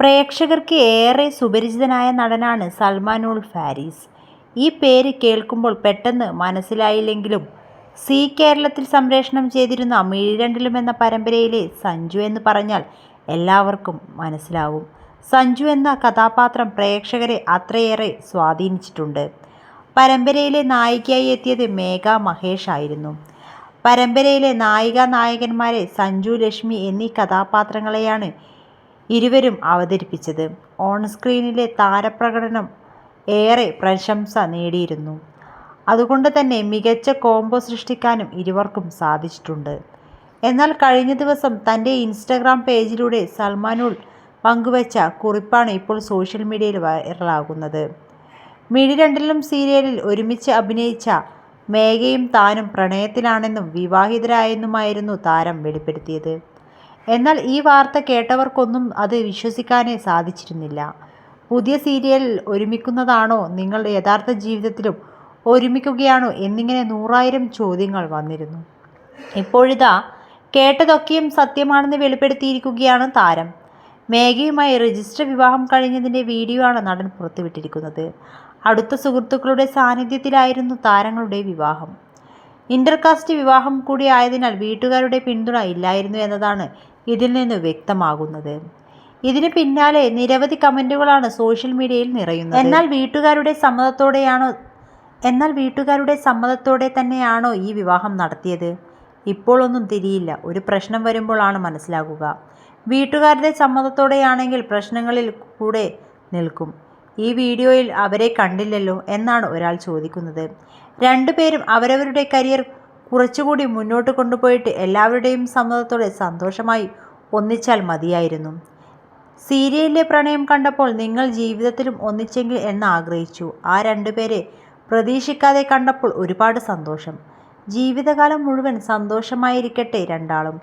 പ്രേക്ഷകർക്ക് ഏറെ സുപരിചിതനായ നടനാണ് സൽമാനുൾ ഫാരീസ്. ഈ പേര് കേൾക്കുമ്പോൾ പെട്ടെന്ന് മനസ്സിലായില്ലെങ്കിലും സി കേരളത്തിൽ സംപ്രേഷണം ചെയ്തിരുന്ന മിഴിരണ്ടിലും എന്ന പരമ്പരയിലെ സഞ്ജു എന്ന് പറഞ്ഞാൽ എല്ലാവർക്കും മനസ്സിലാവും. സഞ്ജു എന്ന കഥാപാത്രം പ്രേക്ഷകരെ അത്രയേറെ സ്വാധീനിച്ചിട്ടുണ്ട്. പരമ്പരയിലെ നായികയായി എത്തിയത് മേഘ മഹേഷ് ആയിരുന്നു. പരമ്പരയിലെ നായിക നായകന്മാരെ സഞ്ജു ലക്ഷ്മി എന്നീ കഥാപാത്രങ്ങളെയാണ് ഇരുവരും അവതരിപ്പിച്ചത്. ഓൺ സ്ക്രീനിലെ താരപ്രകടനം ഏറെ പ്രശംസ നേടിയിരുന്നു. അതുകൊണ്ട് തന്നെ മികച്ച കോംബോ സൃഷ്ടിക്കാനും ഇരുവർക്കും സാധിച്ചിട്ടുണ്ട്. എന്നാൽ കഴിഞ്ഞ ദിവസം തന്റെ ഇൻസ്റ്റഗ്രാം പേജിലൂടെ സൽമാനുൾ പങ്കുവച്ച കുറിപ്പാണ് ഇപ്പോൾ സോഷ്യൽ മീഡിയയിൽ വൈറലാകുന്നത്. മിഴി രണ്ടിലും സീരിയലിൽ ഒരുമിച്ച് അഭിനയിച്ച മേഘയും താനും പ്രണയത്തിലാണെന്നും വിവാഹിതരായെന്നുമായിരുന്നു താരം വെളിപ്പെടുത്തിയത്. എന്നാൽ ഈ വാർത്ത കേട്ടവർക്കൊന്നും അത് വിശ്വസിക്കാനേ സാധിച്ചിരുന്നില്ല. പുതിയ സീരിയൽ ഒരുമിക്കുന്നതാണോ നിങ്ങൾ യഥാർത്ഥ ജീവിതത്തിലും ഒരുമിക്കുകയാണോ എന്നിങ്ങനെ നൂറായിരം ചോദ്യങ്ങൾ വന്നിരുന്നു. ഇപ്പോഴിതാ കേട്ടതൊക്കെയും സത്യമാണെന്ന് വെളിപ്പെടുത്തിയിരിക്കുകയാണ് താരം. മേഘയുമായി രജിസ്റ്റർ വിവാഹം കഴിഞ്ഞതിന്റെ വീഡിയോ ആണ് നടൻ പുറത്തുവിട്ടിരിക്കുന്നത്. അടുത്ത സുഹൃത്തുക്കളുടെ സാന്നിധ്യത്തിലായിരുന്നു താരങ്ങളുടെ വിവാഹം. ഇന്റർകാസ്റ്റ് വിവാഹം കൂടി ആയതിനാൽ വീട്ടുകാരുടെ പിന്തുണ ഇല്ലായിരുന്നു എന്നതാണ് ഇതിൽ നിന്ന് വ്യക്തമാകുന്നത്. ഇതിന് പിന്നാലെ നിരവധി കമന്റുകളാണ് സോഷ്യൽ മീഡിയയിൽ നിറയുന്നത്. എന്നാൽ വീട്ടുകാരുടെ സമ്മതത്തോടെയാണോ എന്നാൽ വീട്ടുകാരുടെ സമ്മതത്തോടെ തന്നെയാണോ ഈ വിവാഹം നടത്തിയത്? ഇപ്പോൾ ഒന്നും തിരിയില്ല. ഒരു പ്രശ്നം വരുമ്പോഴാണ് മനസ്സിലാകുക. വീട്ടുകാരുടെ സമ്മതത്തോടെയാണെങ്കിൽ പ്രശ്നങ്ങളിൽ കൂടെ നിൽക്കും. ഈ വീഡിയോയിൽ അവരെ കണ്ടില്ലല്ലോ എന്നാണ് ഒരാൾ ചോദിക്കുന്നത്. രണ്ടുപേരും അവരവരുടെ കരിയർ കുറച്ചുകൂടി മുന്നോട്ട് കൊണ്ടുപോയിട്ട് എല്ലാവരുടെയും സമ്മതത്തോടെ സന്തോഷമായി ഒന്നിച്ചാൽ മതിയായിരുന്നു. സീരിയലിലെ പ്രണയം കണ്ടപ്പോൾ നിങ്ങൾ ജീവിതത്തിലും ഒന്നിച്ചെങ്കിൽ എന്ന് ആഗ്രഹിച്ചു. ആ രണ്ടുപേരെ പ്രതീക്ഷിക്കാതെ കണ്ടപ്പോൾ ഒരുപാട് സന്തോഷം. ജീവിതകാലം മുഴുവൻ സന്തോഷമായിരിക്കട്ടെ രണ്ടാളും.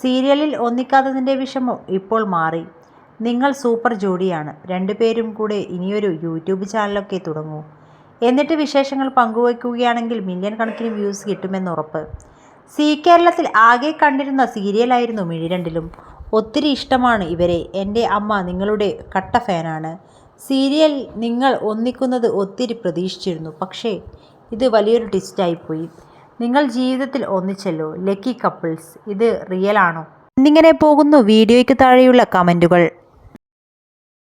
സീരിയലിൽ ഒന്നിക്കാത്തതിന്റെ വിഷമം ഇപ്പോൾ മാറി. നിങ്ങൾ സൂപ്പർ ജോഡിയാണ്. രണ്ടുപേരും കൂടെ ഇനിയൊരു യൂട്യൂബ് ചാനലൊക്കെ തുടങ്ങൂ. എന്നിട്ട് വിശേഷങ്ങൾ പങ്കുവയ്ക്കുകയാണെങ്കിൽ മില്യൺ കണക്കിന് വ്യൂസ് കിട്ടുമെന്ന് ഉറപ്പ്. സി കേരളത്തിൽ ആകെ കണ്ടിരുന്ന സീരിയലായിരുന്നു മിഴിരണ്ടിലും ഒത്തിരി ഇഷ്ടമാണ് ഇവരെ. എന്റെ അമ്മ നിങ്ങളുടെ കട്ട ഫാനാണ്. സീരിയൽ നിങ്ങൾ ഒന്നിക്കുന്നത് ഒത്തിരി പ്രതീക്ഷിച്ചിരുന്നു. പക്ഷേ ഇത് വലിയൊരു ട്വിസ്റ്റായിപ്പോയി. നിങ്ങൾ ജീവിതത്തിൽ ഒന്നിച്ചല്ലോ. ലക്കി കപ്പിൾസ് ഇത് റിയൽ ആണോ എന്നിങ്ങനെ പോകുന്നു. വീഡിയോയ്ക്ക് താഴെയുള്ള കമന്റുകൾ.